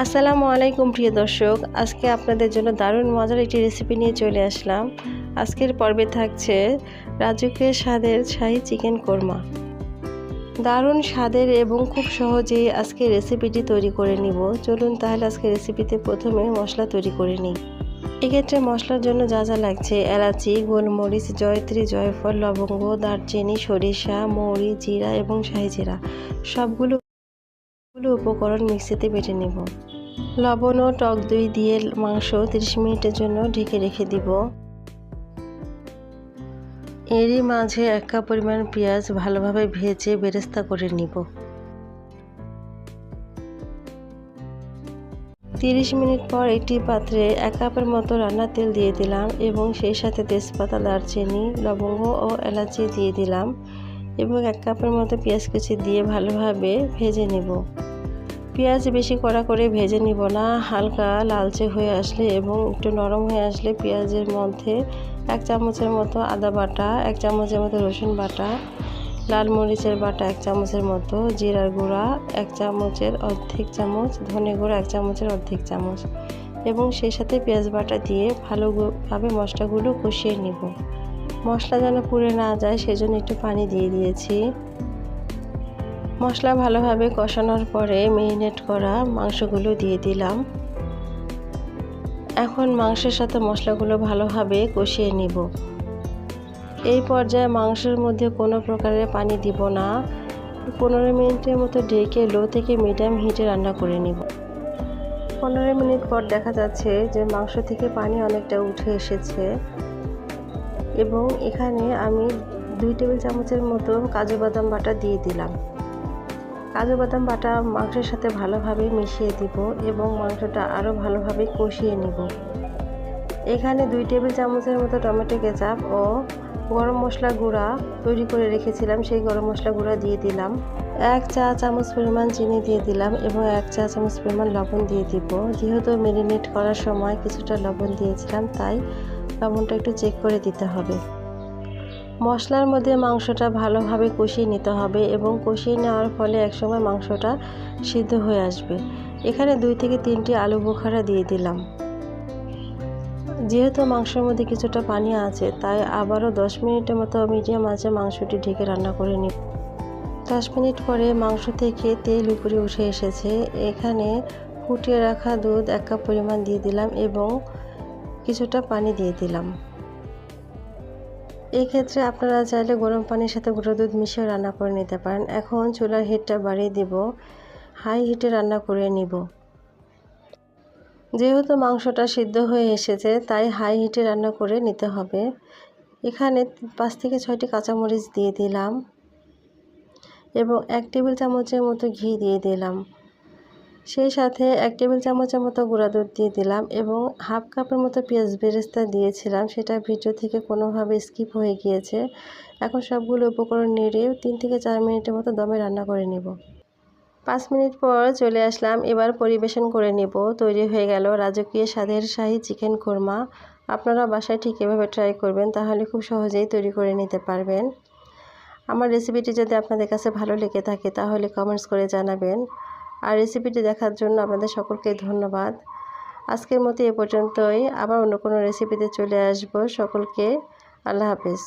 আসসালামু আলাইকুম প্রিয় দর্শক, আজকে আপনাদের জন্য দারুণ মজার একটি রেসিপি নিয়ে চলে আসলাম। আজকের পর্বে থাকছে রাজুকের স্বাদের শাহি চিকেন কোরমা। দারুণ স্বাদের এবং খুব সহজেই আজকে রেসিপিটি তৈরি করে নিব। চলুন তাহলে আজকে রেসিপিতে প্রথমে মশলা তৈরি করে নিই। এক্ষেত্রে মশলার জন্য যা যা লাগছে, এলাচি, গোলমরিচ, জয়ত্রী, জয়ফল, লবঙ্গ, দারচিনি, সরিষা, মৌরি, জিরা এবং শাহি জিরা, সবগুলো গুলো উপকরণ মিক্সিতে বেটে নেব। লবণ ও টক দই দিয়ে মাংস 30 মিনিটের জন্য ঢেকে রেখে দিব। এরই মাঝে এক কাপ পরিমাণ পেঁয়াজ ভালোভাবে ভেজে বেরেস্তা করে নিব। তিরিশ মিনিট পর একটি পাত্রে এক কাপের মতো রান্নার তেল দিয়ে দিলাম এবং সেই সাথে তেজপাতা, দারচিনি, লবঙ্গ ও এলাচি দিয়ে দিলাম এবং এক কাপের মতো পেঁয়াজ কুচি দিয়ে ভালোভাবে ভেজে নেব। পেঁয়াজ বেশি কড়া করে ভেজে নিব না, হালকা লালচে হয়ে আসলে এবং একটু নরম হয়ে আসলে পেঁয়াজের মধ্যে এক চামচের মতো আদা বাটা, এক চামচের মতো রসুন বাটা, লাল মরিচের বাটা এক চামচের মতো, জিরার গুঁড়া এক চামচের অর্ধেক চামচ, ধনে গুঁড়া এক চামচের অর্ধেক চামচ এবং সেই সাথে পেঁয়াজ বাটা দিয়ে ভালোভাবে মশলাগুলো কষিয়ে নিব। মশলা যেন পুড়ে না যায় সেজন্য একটু পানি দিয়ে দিয়েছি। মশলা ভালোভাবে কষানোর পরে মেরিনেট করা মাংসগুলো দিয়ে দিলাম। এখন মাংসের সাথে মশলাগুলো ভালোভাবে কষিয়ে নিব। এই পর্যায়ে মাংসের মধ্যে কোনো প্রকারের পানি দিব না। পনেরো মিনিটের মতো ঢেকে লো থেকে মিডিয়াম হিটে রান্না করে নিব। পনেরো মিনিট পর দেখা যাচ্ছে যে মাংস থেকে পানি অনেকটা উঠে এসেছে। এবং এখানে আমি দুই টেবিল চামচের মতো কাজু বাদাম বাটা দিয়ে দিলাম। কাজু বাদাম বাটা মাংসের সাথে ভালোভাবে মিশিয়ে দিব এবং মাংসটা আরও ভালোভাবে কষিয়ে নিব। এখানে দুই টেবিল চামচের মতো টমেটো কেচাপ ও গরম মশলা গুঁড়া তৈরি করে রেখেছিলাম, সেই গরম মশলা গুঁড়া দিয়ে দিলাম। এক চা চামচ পরিমাণ চিনি দিয়ে দিলাম এবং এক চা চামচ পরিমাণ লবণ দিয়ে দিব। যেহেতু মেরিনেট করার সময় কিছুটা লবণ দিয়েছিলাম, তাই লবণটা একটু চেক করে দিতে হবে। মশলার মধ্যে মাংসটা ভালোভাবে কষিয়ে নিতে হবে এবং কষিয়ে নেওয়ার ফলে একসময় মাংসটা সিদ্ধ হয়ে আসবে। এখানে দুই থেকে তিনটি আলু বোখারা দিয়ে দিলাম। যেহেতু মাংসের মধ্যে কিছুটা পানি আছে, তাই আবারও দশ মিনিটের মতো মিডিয়াম আছে মাংসটি ঢেকে রান্না করে নিব। দশ মিনিট পরে মাংস থেকে তেল উপরে উঠে এসেছে। এখানে ফুটিয়ে রাখা দুধ এক কাপ পরিমাণ দিয়ে দিলাম এবং কিছুটা পানি দিয়ে দিলাম। এই ক্ষেত্রে আপনারা চাইলে গরম পানির সাথে গুঁড়ো দুধ মিশিয়ে রান্না করে নিতে পারেন। এখন চুলার হিটটা বাড়িয়ে দিব। হাই হিটে রান্না করে নিব। যেহেতু মাংসটা সিদ্ধ হয়ে এসেছে, তাই হাই হিটে রান্না করে নিতে হবে। এখানে পাঁচ থেকে ছয়টি কাঁচামরিচ দিয়ে দিলাম এবং এক টেবিল চামচের মতো ঘি দিয়ে দিলাম। সেই সাথে এক টেবিল চামচের মতো গুঁড়া দুধ দিয়ে দিলাম এবং হাফ কাপের মতো পেঁয়াজ বেরেস্তা দিয়েছিলাম। সেটা ভিডিও থেকে কোনোভাবে স্কিপ হয়ে গিয়েছে। এখন সবগুলো উপকরণ নেড়ে তিন থেকে চার মিনিটের মতো দমে রান্না করে নেব। পাঁচ মিনিট পর চলে আসলাম। এবার পরিবেশন করে নেব। তৈরি হয়ে গেল রাজকীয় স্বাদের শাহি চিকেন কোরমা আপনারা বাসায় ঠিক এভাবে ট্রাই করবেন, তাহলে খুব সহজেই তৈরি করে নিতে পারবেন। আমার রেসিপিটি যদি আপনাদের কাছে ভালো লেগে থাকে, তাহলে কমেন্টস করে জানাবেন। আর রেসিপিটি দেখার জন্য আপনাদের সকলকে ধন্যবাদ। আজকের মতো এ পর্যন্তই। আবার অন্য কোনো রেসিপিতে চলে আসব সকলকে। আল্লাহ হাফিজ।